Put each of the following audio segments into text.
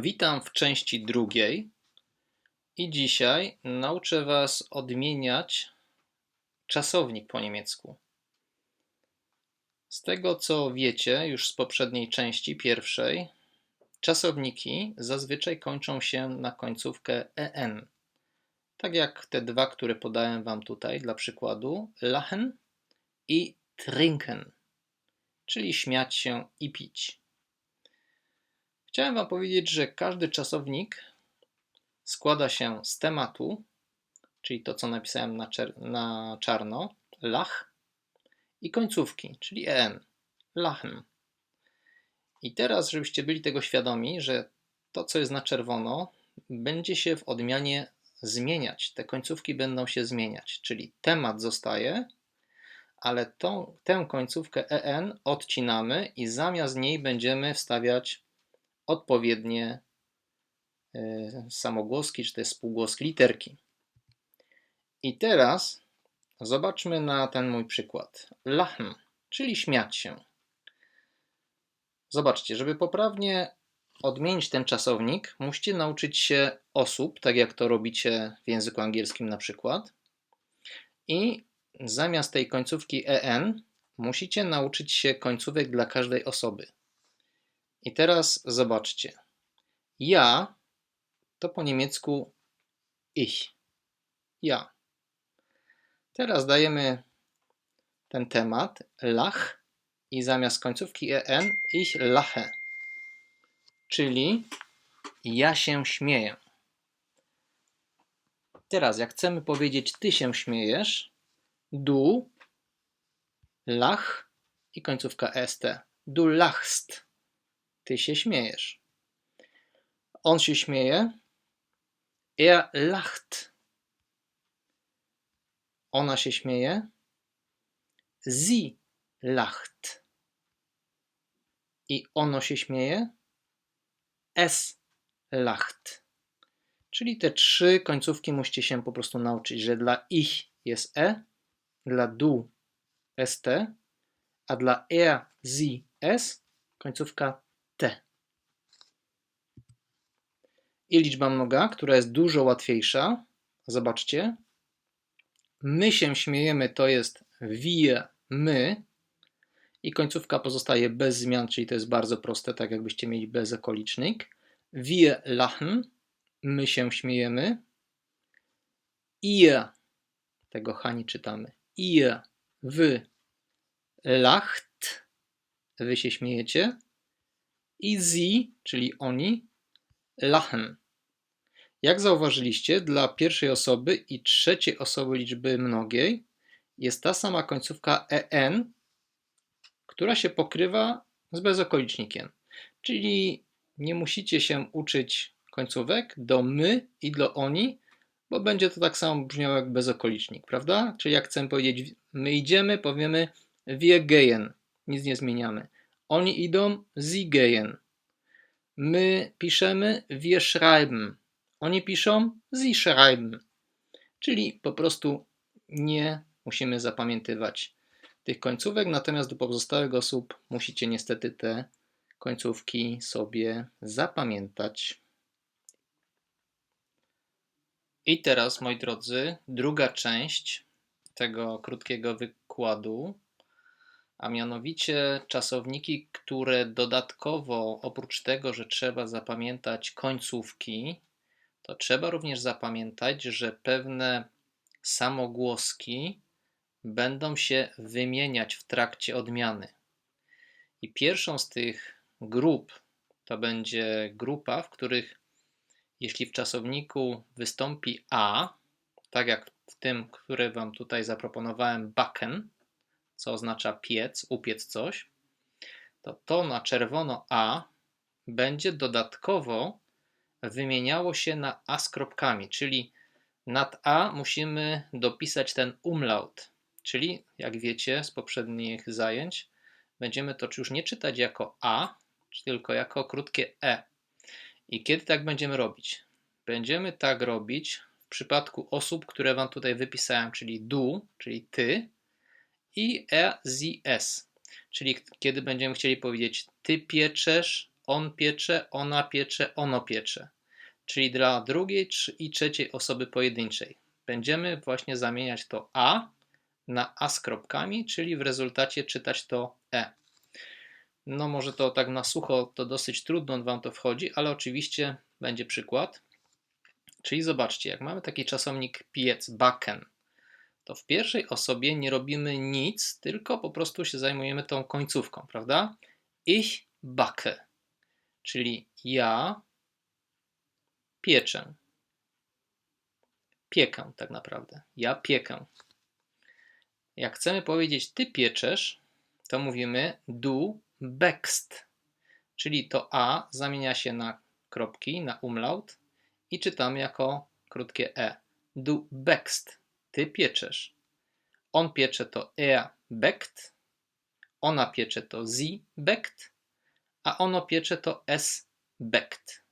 Witam w części drugiej i dzisiaj nauczę Was odmieniać czasownik po niemiecku. Z tego co wiecie już z poprzedniej części, pierwszej, czasowniki zazwyczaj kończą się na końcówkę en. Tak jak te dwa, które podałem Wam tutaj dla przykładu, lachen i trinken, czyli śmiać się i pić. Chciałem Wam powiedzieć, że każdy czasownik składa się z tematu, czyli to, co napisałem na, na czarno, lach, i końcówki, czyli en, lachen. I teraz, żebyście byli tego świadomi, że to, co jest na czerwono, będzie się w odmianie zmieniać. Te końcówki będą się zmieniać, czyli temat zostaje, ale tą, tę końcówkę en odcinamy i zamiast niej będziemy wstawiać odpowiednie e, samogłoski, czy te spółgłoski, literki. I teraz zobaczmy na ten mój przykład. Lachen, czyli śmiać się. Zobaczcie, żeby poprawnie odmienić ten czasownik, musicie nauczyć się osób, tak jak to robicie w języku angielskim na przykład. I zamiast tej końcówki en musicie nauczyć się końcówek dla każdej osoby. I teraz zobaczcie. Ja to po niemiecku ich. Ja. Teraz dajemy ten temat lach i zamiast końcówki en ich lache. Czyli ja się śmieję. Teraz jak chcemy powiedzieć ty się śmiejesz, du, lach i końcówka st. Du lachst. Ty się śmiejesz. On się śmieje. Er lacht. Ona się śmieje. Sie lacht. I ono się śmieje. Es lacht. Czyli te trzy końcówki musicie się po prostu nauczyć, że dla ich jest e, dla du st, a dla er, sie, s końcówka T. I liczba mnoga, która jest dużo łatwiejsza. Zobaczcie. My się śmiejemy, to jest wir, my. I końcówka pozostaje bez zmian, czyli to jest bardzo proste, tak jakbyście mieli bezokolicznik. Wir lachen, my się śmiejemy. Ihr, tego Hani czytamy. Ihr, wy, lacht, wy się śmiejecie i sie, czyli oni, lachen. Jak zauważyliście, dla pierwszej osoby i trzeciej osoby liczby mnogiej jest ta sama końcówka en, która się pokrywa z bezokolicznikiem. Czyli nie musicie się uczyć końcówek do my i do oni, bo będzie to tak samo brzmiało jak bezokolicznik, prawda? Czyli jak chcę powiedzieć my idziemy, powiemy wir gehen, nic nie zmieniamy. Oni idą, sie gehen. My piszemy, wir schreiben. Oni piszą, sie schreiben. Czyli po prostu nie musimy zapamiętywać tych końcówek, natomiast do pozostałych osób musicie niestety te końcówki sobie zapamiętać. I teraz, moi drodzy, druga część tego krótkiego wykładu a mianowicie czasowniki, które dodatkowo, oprócz tego, że trzeba zapamiętać końcówki, to trzeba również zapamiętać, że pewne samogłoski będą się wymieniać w trakcie odmiany. I pierwszą z tych grup to będzie grupa, w których jeśli w czasowniku wystąpi a, tak jak w tym, który Wam tutaj zaproponowałem, backen, co oznacza piec, upiec coś, to to na czerwono A będzie dodatkowo wymieniało się na A z kropkami, czyli nad A musimy dopisać ten umlaut, czyli jak wiecie z poprzednich zajęć, będziemy to już nie czytać jako A, tylko jako krótkie E. I kiedy tak będziemy robić? Będziemy tak robić w przypadku osób, które Wam tutaj wypisałem, czyli du, czyli ty, i e, z, s. Czyli kiedy będziemy chcieli powiedzieć ty pieczesz on piecze, ona piecze, ono piecze. Czyli dla drugiej i trzeciej osoby pojedynczej. Będziemy właśnie zamieniać to a na a z kropkami, czyli w rezultacie czytać to e. No może to tak na sucho to dosyć trudno wam to wchodzi, ale oczywiście będzie przykład. Czyli zobaczcie, jak mamy taki czasownik piec, backen, to w pierwszej osobie nie robimy nic, tylko po prostu się zajmujemy tą końcówką, prawda? Ich backe, czyli ja pieczę. Piekę tak naprawdę. Ja piekę. Jak chcemy powiedzieć ty pieczesz, to mówimy du backst, czyli to a zamienia się na kropki, na umlaut i czytamy jako krótkie e. Du backst, ty pieczesz. On piecze to er backt, ona piecze to sie backt, a ono piecze to es backt.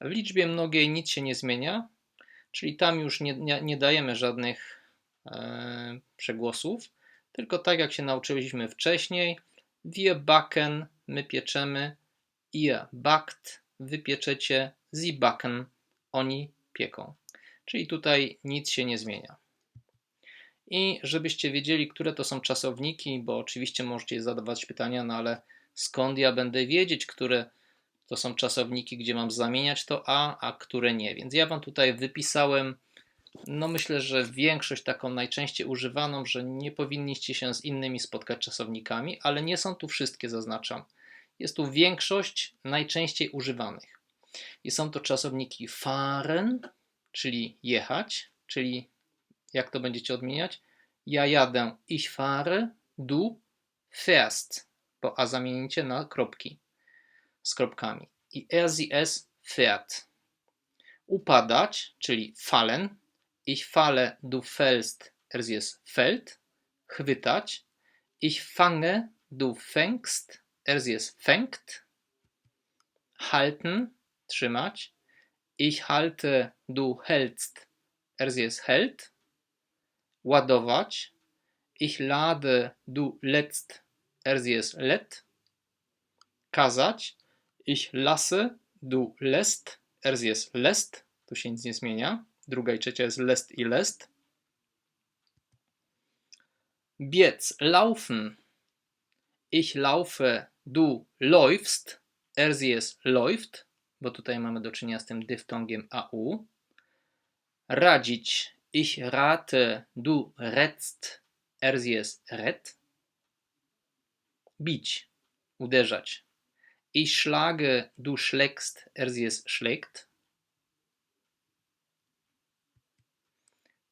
W liczbie mnogiej nic się nie zmienia, czyli tam już nie, nie, nie dajemy żadnych e, przegłosów, tylko tak jak się nauczyliśmy wcześniej, wir backen, my pieczemy, ihr backt, wy pieczecie, sie backen, oni pieką. Czyli tutaj nic się nie zmienia. I żebyście wiedzieli, które to są czasowniki, bo oczywiście możecie zadawać pytania, no ale skąd ja będę wiedzieć, które to są czasowniki, gdzie mam zamieniać to a, a które nie. Więc ja Wam tutaj wypisałem, no myślę, że większość taką najczęściej używaną, że nie powinniście się z innymi spotkać czasownikami, ale nie są tu wszystkie, zaznaczam. Jest tu większość najczęściej używanych. I są to czasowniki fahren, czyli jechać, czyli jak to będziecie odmieniać? Ja jadę, ich fahre, du fährst, bo a zamienicie na kropki z kropkami. I er, sie, es fährt. Upadać, czyli fallen, ich falle, du fällst, er, sie, es fällt. Chwytać, ich fange, du fängst, er, sie, es fängt. Halten, trzymać, ich halte, du hältst, er, sie, es hält. Ładować, ich lade, du lädst, er, sie, es lädt. Kazać, ich lasse, du lässt, er, sie, es lässt. Tu się nic nie zmienia. Druga i trzecia jest lässt i lässt. Biec, laufen. Ich laufe, du läufst, er, sie, es läuft, bo tutaj mamy do czynienia z tym dyftongiem AU. Radzić, ich rate, du rätst, er, sie, es rät. Bić, uderzać. Ich schlage, du schlägst, er, sie, es schlägt.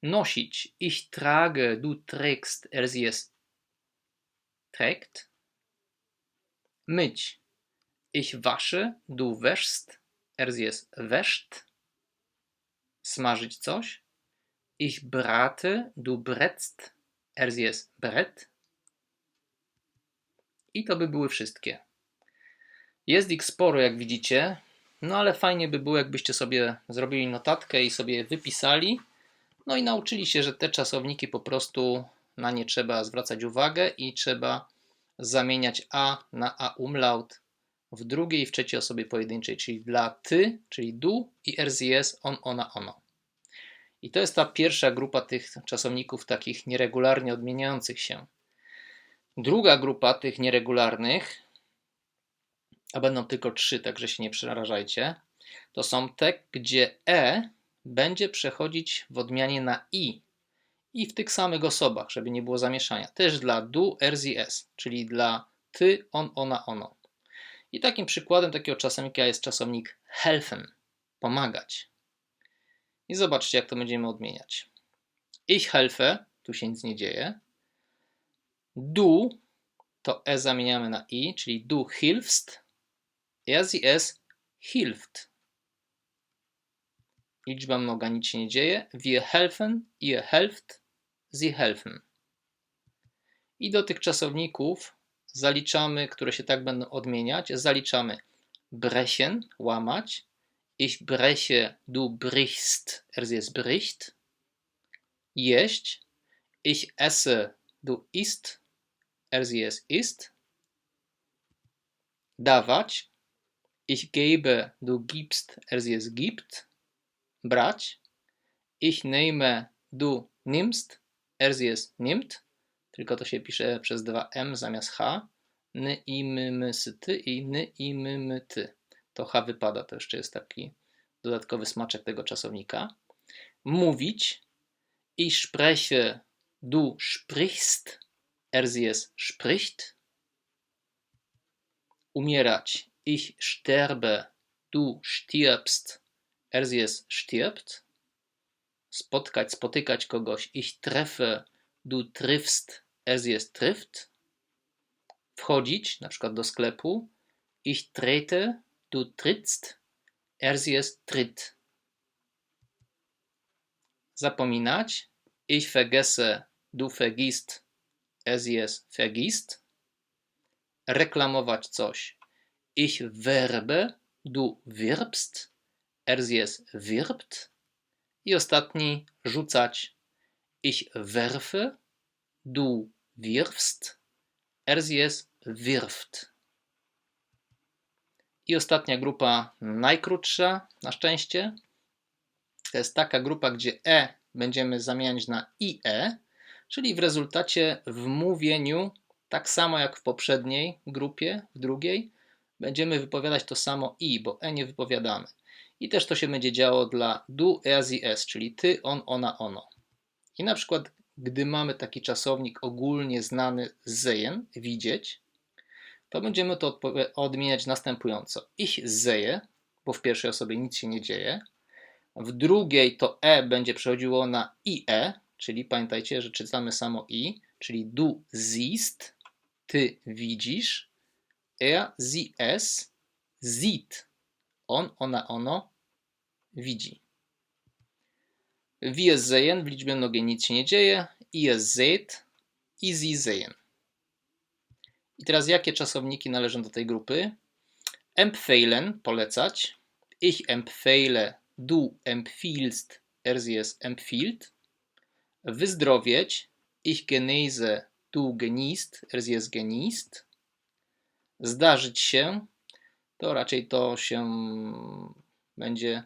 Nosić, ich trage, du trägst, er, sie, es trägt. Myć, ich wasche, du wäschst, er, es wäscht. Smażyć coś. Ich brate, du brätst, er, es brät. I to by były wszystkie. Jest ich sporo, jak widzicie, no ale fajnie by było, jakbyście sobie zrobili notatkę i sobie wypisali, no i nauczyli się, że te czasowniki po prostu na nie trzeba zwracać uwagę i trzeba zamieniać a na a umlaut w drugiej i w trzeciej osobie pojedynczej, czyli dla ty, czyli du i RZS, on, ona, ono. I to jest ta pierwsza grupa tych czasowników takich nieregularnie odmieniających się. Druga grupa tych nieregularnych a będą tylko trzy, także się nie przerażajcie, to są te, gdzie e będzie przechodzić w odmianie na i. I w tych samych osobach, żeby nie było zamieszania. Też dla du, RZS, czyli dla ty, on, ona, ono. I takim przykładem takiego czasownika jest czasownik helfen, pomagać. I zobaczcie, jak to będziemy odmieniać. Ich helfe, tu się nic nie dzieje. Du to e zamieniamy na i, czyli du hilfst, er sie es hilft. Liczba mnoga, nic się nie dzieje. Wir helfen, ihr helft, sie helfen. I do tych czasowników zaliczamy, które się tak będą odmieniać, zaliczamy brechen, łamać. Ich breche, du brichst, er es bricht. Jeść. Ich esse, du er sie es isst. dawać. Ich gebe, du gibst, er es gibt. Brać. Ich nehme, du nimmst, er es nimmt. Tylko to się pisze przez dwa M zamiast H. Ny i my, my, sy, ty i ny i my, my, ty. To H wypada, to jeszcze jest taki dodatkowy smaczek tego czasownika. Mówić. Ich spreche, du sprichst, er sie es spricht. Umierać. Ich sterbe, du stirbst, er sie es stirbt. Spotkać, spotykać kogoś. Ich treffe, du triffst, es trifft. Wchodzić, na przykład do sklepu. Ich trete, du trittst, er sie es tritt. Zapominać. Ich vergesse, du vergisst, er es vergisst. Reklamować coś. Ich werbe, du wirbst, er sie es wirbt. I ostatni, rzucać. Ich werfe, du wirfst, er es wirft. I ostatnia grupa, najkrótsza na szczęście. To jest taka grupa, gdzie e będziemy zamieniać na ie, czyli w rezultacie w mówieniu, tak samo jak w poprzedniej grupie, w drugiej, będziemy wypowiadać to samo i, bo e nie wypowiadamy. I też to się będzie działo dla du, er, sie, es, czyli ty, on, ona, ono. I na przykład, gdy mamy taki czasownik ogólnie znany sehen, widzieć, to będziemy to odmieniać następująco. Ich sehe, bo w pierwszej osobie nic się nie dzieje. W drugiej to e będzie przechodziło na ie, czyli pamiętajcie, że czytamy samo i, czyli du siehst, ty widzisz, er, sie, es, sieht, on, ona, ono widzi. Wir sehen, w liczbie mnogiej nic się nie dzieje, ihr seht i teraz jakie czasowniki należą do tej grupy? Empfehlen, polecać. Ich empfehle, du empfiehlst, er sie es empfiehlt. Wyzdrowieć. Ich genese, du genießt, er sie es genießt. Zdarzyć się. To raczej to się będzie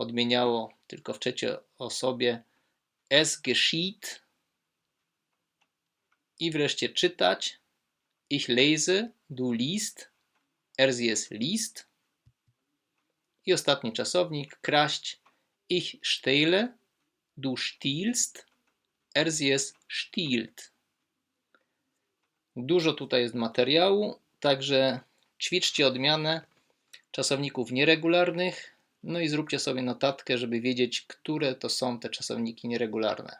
odmieniało tylko w trzeciej osobie. Es geschieht. I wreszcie czytać. Ich lese, du liest, er sie es liest. I ostatni czasownik, kraść. Ich stehle, du stiehlst, er sie es. Dużo tutaj jest materiału, także ćwiczcie odmianę czasowników nieregularnych, no i zróbcie sobie notatkę, żeby wiedzieć, które to są te czasowniki nieregularne.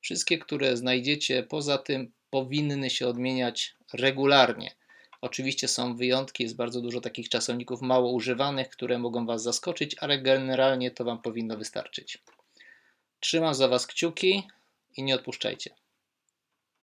Wszystkie, które znajdziecie poza tym, powinny się odmieniać regularnie. Oczywiście są wyjątki, jest bardzo dużo takich czasowników mało używanych, które mogą Was zaskoczyć, ale generalnie to Wam powinno wystarczyć. Trzymam za Was kciuki i nie odpuszczajcie.